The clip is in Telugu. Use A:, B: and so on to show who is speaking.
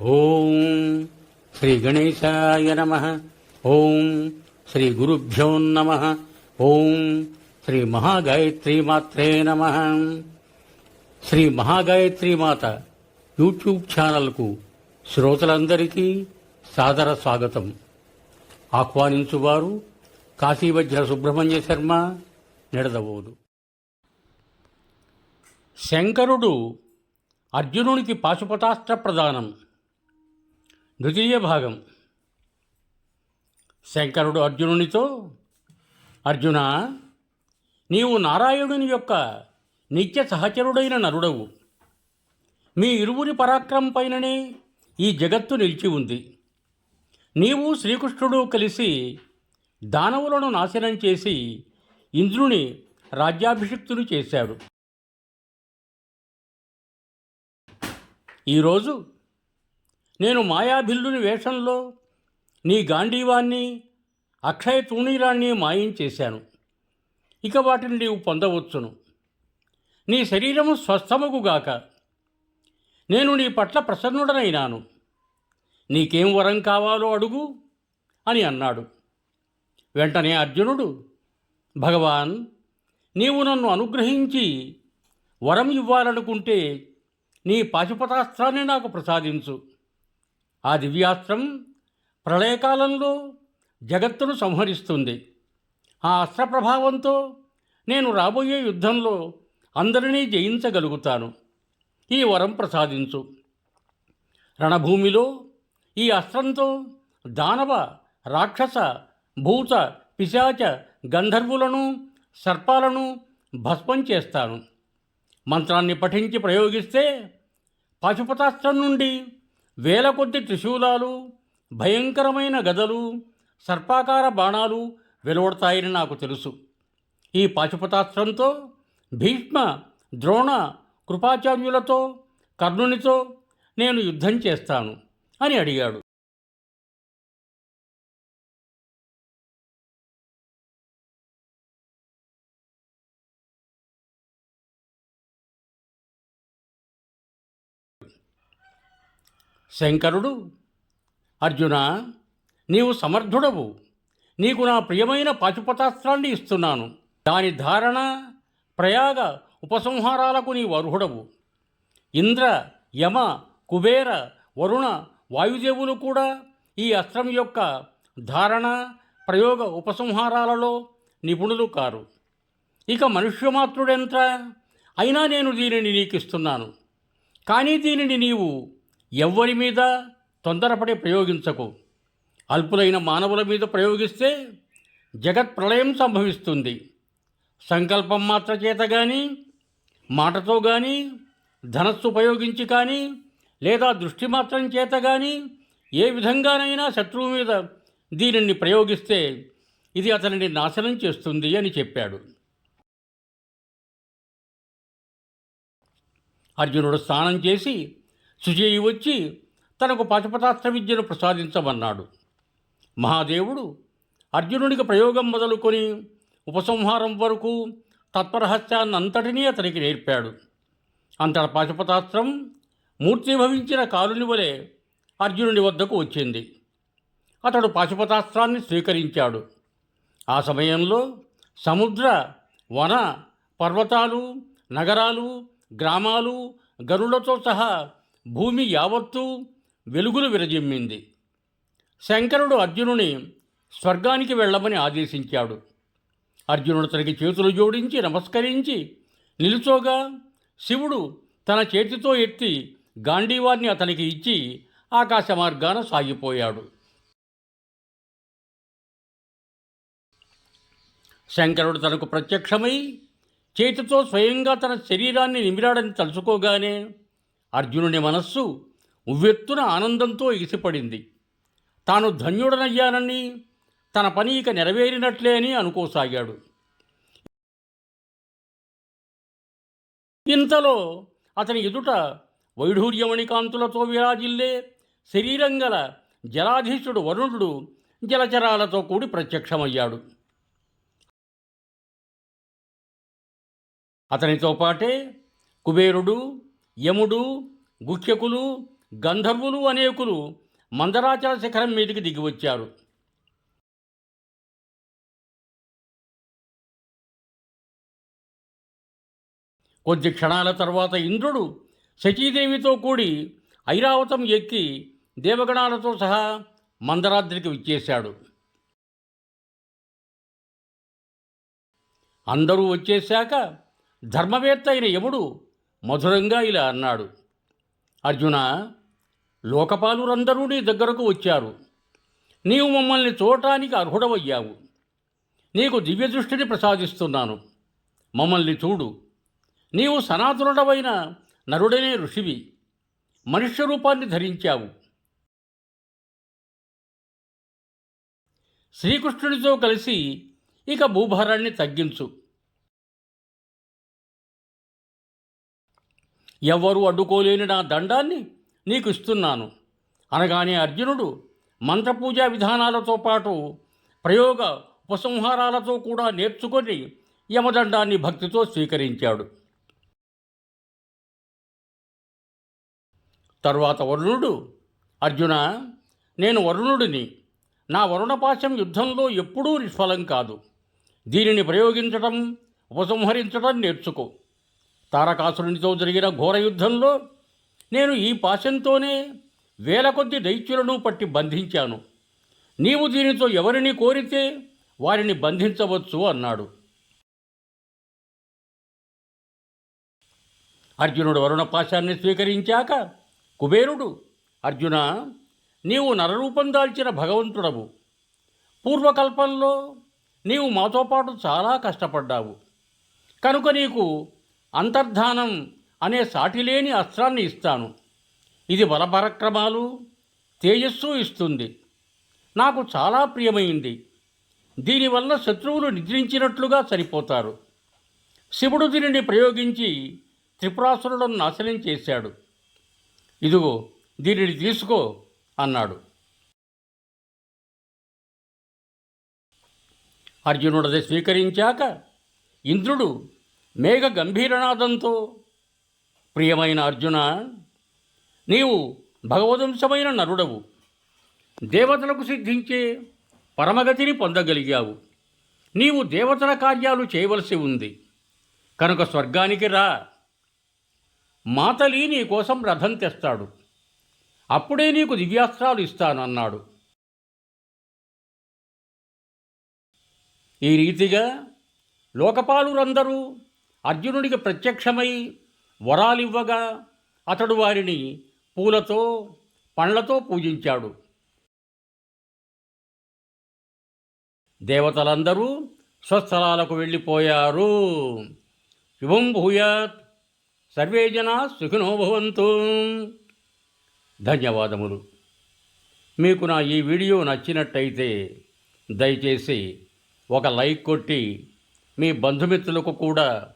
A: ఓం శ్రీ గణేశాయ నమ. ఓం శ్రీ గురుభ్యో నమ. ఓం శ్రీ మహాగాయత్రి మాత్రే నమ. శ్రీ మహాగాయత్రి మాత యూట్యూబ్ ఛానల్కు శ్రోతలందరికీ సాదర స్వాగతం. ఆహ్వానించువారు కాశీవజ్ర సుబ్రహ్మణ్య శర్మ నిడదవోదు. శంకరుడు అర్జునునికి పాశుపతాస్త్ర ప్రదానం. ద్వితీయ భాగం. శంకరుడు అర్జునునితో అర్జున నీవు నారాయణుని యొక్క నిత్య సహచరుడైన నరుడవు. మీ ఇరువురి పరాక్రమం పైననే ఈ జగత్తు నిలిచి ఉంది. నీవు శ్రీకృష్ణుడు కలిసి దానవులను నాశనం చేసి ఇంద్రుని రాజ్యాభిషిక్తుని చేశాడు. ఈరోజు నేను మాయాభిల్లుని వేషంలో నీ గాంధీవాన్ని అక్షయ తూణీరాన్ని మాయం చేశాను. ఇక వాటిని నీవు పొందవచ్చును. నీ శరీరము స్వస్థముగుగాక నేను నీ పట్ల ప్రసన్నుడనైనాను. నీకేం వరం కావాలో అడుగు అని అన్నాడు. వెంటనే అర్జునుడు భగవాన్ నీవు నన్ను అనుగ్రహించి వరం ఇవ్వాలనుకుంటే నీ పాశుపతాస్త్రాన్ని నాకు ప్రసాదించు. ఆ దివ్యాస్త్రం ప్రళయకాలంలో జగత్తును సంహరిస్తుంది. ఆ అస్త్ర ప్రభావంతో నేను రాబోయే యుద్ధంలో అందరినీ జయించగలుగుతాను. ఈ వరం ప్రసాదించు. రణభూమిలో ఈ అస్త్రంతో దానవ రాక్షస భూత పిశాచ గంధర్వులను సర్పాలను భస్మం చేస్తాను. మంత్రాన్ని పఠించి ప్రయోగిస్తే పాశుపతాస్త్రం నుండి వేల కొద్ది త్రిశూలాలు భయంకరమైన గదలు సర్పాకార బాణాలు వెలువడతాయని నాకు తెలుసు. ఈ పాశుపతాస్త్రంతో భీష్మ ద్రోణ కృపాచార్యులతో కర్ణునితో నేను యుద్ధం చేస్తాను అని అడిగాడు. శంకరుడు అర్జున నీవు సమర్థుడవు. నీకు నా ప్రియమైన పాశుపతాస్త్రాన్ని ఇస్తున్నాను. దాని ధారణ ప్రయాగ ఉపసంహారాలకు నీవు అర్హుడవు. ఇంద్ర యమ కుబేర వరుణ వాయుదేవులు కూడా ఈ అస్త్రం యొక్క ధారణ ప్రయోగ ఉపసంహారాలలో నిపుణులు కారు. ఇక మనుష్యమాత్రుడెంత? అయినా నేను దీనిని నీకు ఇస్తున్నాను కానీ దీనిని నీవు ఎవ్వరి మీద తొందరపడి ప్రయోగించకు. అల్పులైన మానవుల మీద ప్రయోగిస్తే జగత్ ప్రళయం సంభవిస్తుంది. సంకల్పం మాత్ర చేత కానీ మాటతో కానీ ధనస్సు ఉపయోగించి కానీ లేదా దృష్టి మాత్రం చేత కానీ ఏ విధంగానైనా శత్రువు మీద దీనిని ప్రయోగిస్తే ఇది అతనిని నాశనం చేస్తుంది అని చెప్పాడు. అర్జునుడు స్నానం చేసి సుజేయి వచ్చి తనకు పాశుపతాస్త్ర విద్యను ప్రసాదించమన్నాడు. మహాదేవుడు అర్జునుడికి ప్రయోగం మొదలుకొని ఉపసంహారం వరకు తత్పరహస్యాన్నంతటినీ అతనికి నేర్పాడు. అంతట పాశుపతాస్త్రం మూర్తిభవించిన కాలుని వలె అర్జునుడి వద్దకు వచ్చింది. అతడు పాశుపతాస్త్రాన్ని స్వీకరించాడు. ఆ సమయంలో సముద్ర వన పర్వతాలు నగరాలు గ్రామాలు గరులతో సహా భూమి యావత్తూ వెలుగులు విరజిమ్మింది. శంకరుడు అర్జునుని స్వర్గానికి వెళ్ళమని ఆదేశించాడు. అర్జునుడు తనకి చేతులు జోడించి నమస్కరించి నిలుచోగా శివుడు తన చేతితో ఎత్తి గాంధీవారిని అతనికి ఇచ్చి ఆకాశ మార్గాన సాగిపోయాడు. శంకరుడు తనకు ప్రత్యక్షమై చేతితో స్వయంగా తన శరీరాన్ని నిమిరాడని తలుచుకోగానే అర్జునుని మనస్సు ఉవ్వెత్తున ఆనందంతో ఎగిసిపడింది తాను ధన్యుడనయ్యానని తన పని ఇక నెరవేరినట్లే అని అనుకోసాగాడు. ఇంతలో అతని ఎదుట వైఢూర్యమణికాంతులతో విరాజిల్లే శరీరం గల జలాధీశుడు వరుణుడు జలచరాలతో కూడి ప్రత్యక్షమయ్యాడు. అతనితో పాటే కుబేరుడు యముడు గుఖ్యకులు గంధర్వులు అనేకులు మందరాచల శిఖరం మీదకి దిగివచ్చారు. కొద్ది క్షణాల తర్వాత ఇంద్రుడు శచీదేవితో కూడి ఐరావతం ఎక్కి దేవగణాలతో సహా మందరాద్రికి విచ్చేశాడు. అందరూ వచ్చేశాక ధర్మవేత్త అయిన యముడు మధురంగా ఇలా అన్నాడు. అర్జున లోకపాలురందరూ నీ దగ్గరకు వచ్చారు. నీవు మమ్మల్ని చూడటానికి అర్హుడవయ్యావు. నీకు దివ్య దృష్టిని ప్రసాదిస్తున్నాను. మమ్మల్ని చూడు. నీవు సనాతనుడవైన నరుడనే ఋషివి. మనుష్య రూపాన్ని ధరించావు. శ్రీకృష్ణుడితో కలిసి ఇక భూభారాన్ని తగ్గించు. ఎవ్వరూ అడ్డుకోలేని నా దండాన్ని నీకు ఇస్తున్నాను అనగానే అర్జునుడు మంత్రపూజా విధానాలతో పాటు ప్రయోగ ఉపసంహారాలతో కూడా నేర్చుకొని యమదండాన్ని భక్తితో స్వీకరించాడు. తరువాత వరుణుడు అర్జున నేను వరుణుడిని. నా వరుణపాశం యుద్ధంలో ఎప్పుడూ నిష్ఫలం కాదు. దీనిని ప్రయోగించటం ఉపసంహరించడం నేర్చుకో. తారకాసురునితో జరిగిన ఘోర యుద్ధంలో నేను ఈ పాశంతోనే వేల కొద్ది దైత్యులను పట్టి బంధించాను. నీవు దీనితో ఎవరిని కోరితే వారిని బంధించవచ్చు అన్నాడు. అర్జునుడు వరుణ పాశాన్ని స్వీకరించాక కుబేరుడు అర్జున నీవు నరరూపం దాల్చిన భగవంతుడవు. పూర్వకల్పంలో నీవు మాతో పాటు చాలా కష్టపడ్డావు. కనుక నీకు అంతర్ధానం అనే సాటిలేని అస్త్రాన్ని ఇస్తాను. ఇది బలపరక్రమాలు తేజస్సు ఇస్తుంది. నాకు చాలా ప్రియమైంది. దీనివల్ల శత్రువులు నిద్రించినట్లుగా సరిపోతారు. శివుడు దీనిని ప్రయోగించి త్రిపురాసురులను నాశనం చేశాడు. ఇదిగో దీనిని తీసుకో అన్నాడు. అర్జునుడది స్వీకరించాక ఇంద్రుడు మేఘ గంభీరనాదంతో ప్రియమైన అర్జున నీవు భగవదంశమైన నరుడవు. దేవతలకు సిద్ధించే పరమగతిని పొందగలిగావు. నీవు దేవతల కార్యాలు చేయవలసి ఉంది. కనుక స్వర్గానికి రా. మాతలి నీ కోసం రథం తెస్తాడు. అప్పుడే నీకు దివ్యాస్త్రాలు ఇస్తాను అన్నాడు ఈ రీతిగా లోకపాలురందరూ అర్జునుడికి ప్రత్యక్షమై వరాలివ్వగా అతడు వారిని పూలతో పండ్లతో పూజించాడు. దేవతలందరూ స్వస్థలాలకు వెళ్ళిపోయారు. శుభం భూయాత్. సర్వే జనా సుఖినో భవంతు. ధన్యవాదములు. మీకు నా ఈ వీడియో నచ్చినట్టయితే దయచేసి ఒక లైక్ కొట్టి మీ బంధుమిత్రులకు కూడా